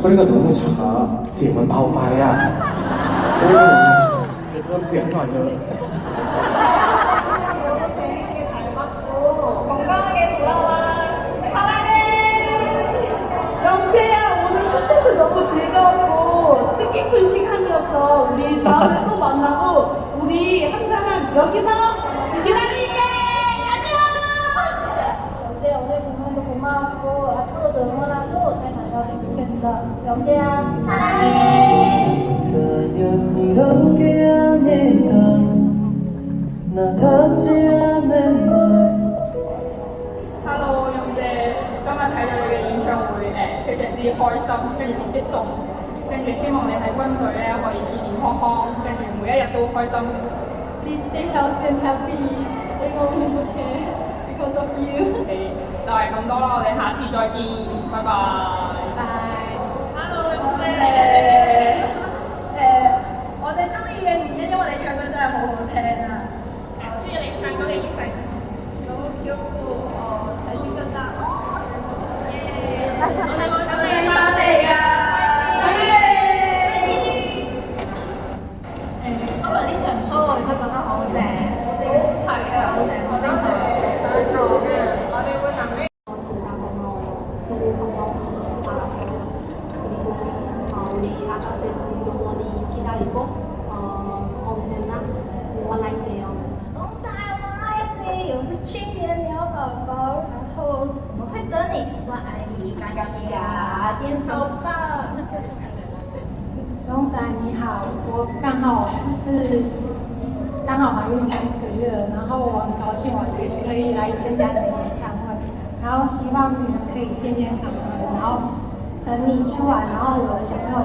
소리가 너무 작아. เสียงมันเบาไปอ่ะ 소리가 너무 작아. ช่วยเพิ่มเสียงหน่อยเลย 재밌게 잘 봤고 건강하게 돌아와 사랑해 영태야 오늘 콘서트 너무 즐거웠고 뜻깊은 시간이었어 우리 다음에 또 만나고 우리 항상 여기서 다녀왔으면 좋겠어 영태야 사랑해 있다면 이런 게 아닐까 나답지 않은 말 Hello 用姐，今日睇咗你嘅演唱会诶，非常之开心，非常之激动，跟住希望你喺军队咧可以健健康康，跟住每一日都开心。Please stay healthy and happy，你好幸福嘅，because of you。就系咁多啦，我哋下次再见，拜拜。拜。 어, 우리 아가씨 영원히 기다리고 어, 언제나 응원할게요. 龙仔，我爱你，我是去年鸟宝宝，然后我会等你，我爱你，嘎嘎嘎，今天超棒。龙仔你好，我刚好是刚好怀孕三个月了，然后我很高兴我可以来参加你的演唱会，然后希望你们可以健健康康的，然后等你出来，然后我的小朋友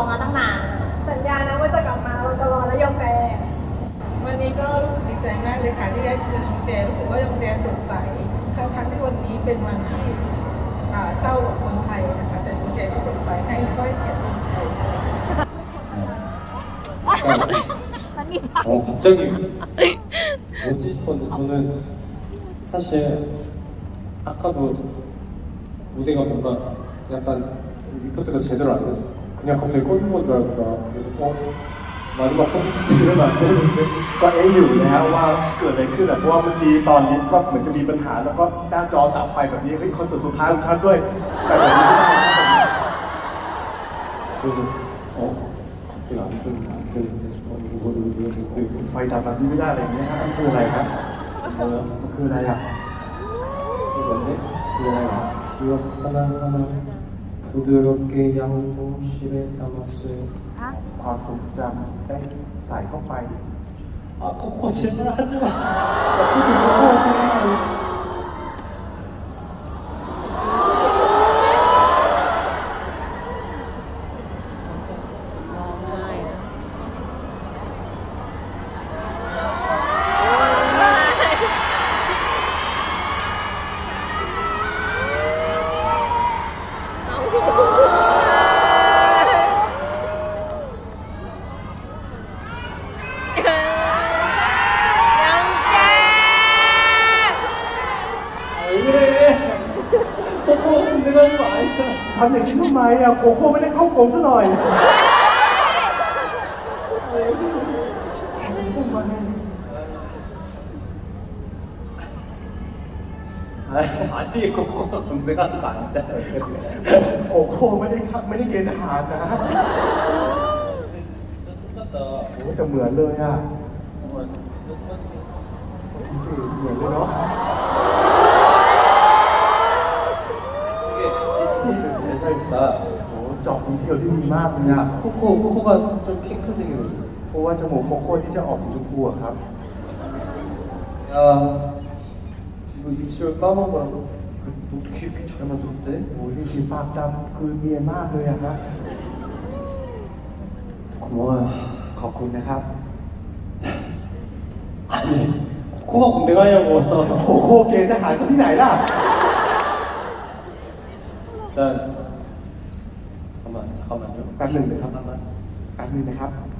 อมาตั้งนาน สัญญานะว่าจะกลับมาเราจะรอและยอมแพ้ วันนี้ก็รู้สึกดีใจมากเลยค่ะที่ได้เจอยังเจรู้สึกว่ายังเจสดใสทั้งทั้งๆที่วันนี้เป็นวันที่อ่าเศร้าของคนไทยนะคะ แต่ยังเจก็สดใสให้ก้อยเกียรติคนไทย 어, 갑자기 뭐지 싶었는데 저는 사실 아까도 무대가 뭔가 약간 리포트가 제대로 안 돼서 그냥 갑자기 꺼진 건 줄 알고 나 그래서 어 마지막 콘서트 이러면 안 되는데 ก็เอ๊ะอยู่แล้วว่าเกิดอะไรขึ้นอ่ะเพราะว่าเมื่อกี้ตอนนี้ก็เหมือนจะมีปัญหาแล้วก็หน้าจอตับไปแบบนี้เฮ้ยคอนเสิร์ตสุดท้ายของฉันด้วย แต่แบบนี้ไม่ได้นะ 그래서 어 갑자기 안좀안 되는데 싶어 이거를 왜 못 되고 ไฟดับแบบนี้ไม่ได้อะไรอย่างเงี้ยฮะมันคืออะไรครับ 뭐야 มันคืออะไรอ่ะ 이건데 그거야 기억 하나하나 부드럽게 양보실에 담았어요 ความทรงจำได้ใส่เข้าไป 아 코코 제발 하지마 เ ใช่ไหม ทำอย่างนี้ทำไมอ่ะโคโค่ไม่ได้เข้ากรมซะหน่อย 아니 코코가 군대 가는 거 아니잖아요 โคโค่ไม่ได้เข้าไม่ได้เกณฑ์ทหารนะ 진짜 똑같다 โอ้แต่เหมือนเลยอ่ะ 정말 진짜 똑같이 เหมือนเลยเนาะ 이 เจอบดีเทลที่ดีมากเลยอ่ะ 코코 코가 좀 핑크색이거든요 เพราะว่าจมูกโคโค่ที่จะออกสีชมพูอะครับ 야 이거 입술 까만 거랑 어떻게 이렇게 잘 만들었대? โอ้ยจริงๆปากดำคือเนียนมากเลยอะฮะ 고마워요 ขอบคุณนะครับ 아니 코가 군대 가냐고 โอ้โหเกณฑ์ทหารซะที่ไหนล่ะ 일단 เข้ามาแป๊บหนึ่งนะครับแป๊บหนึ่งนะครับ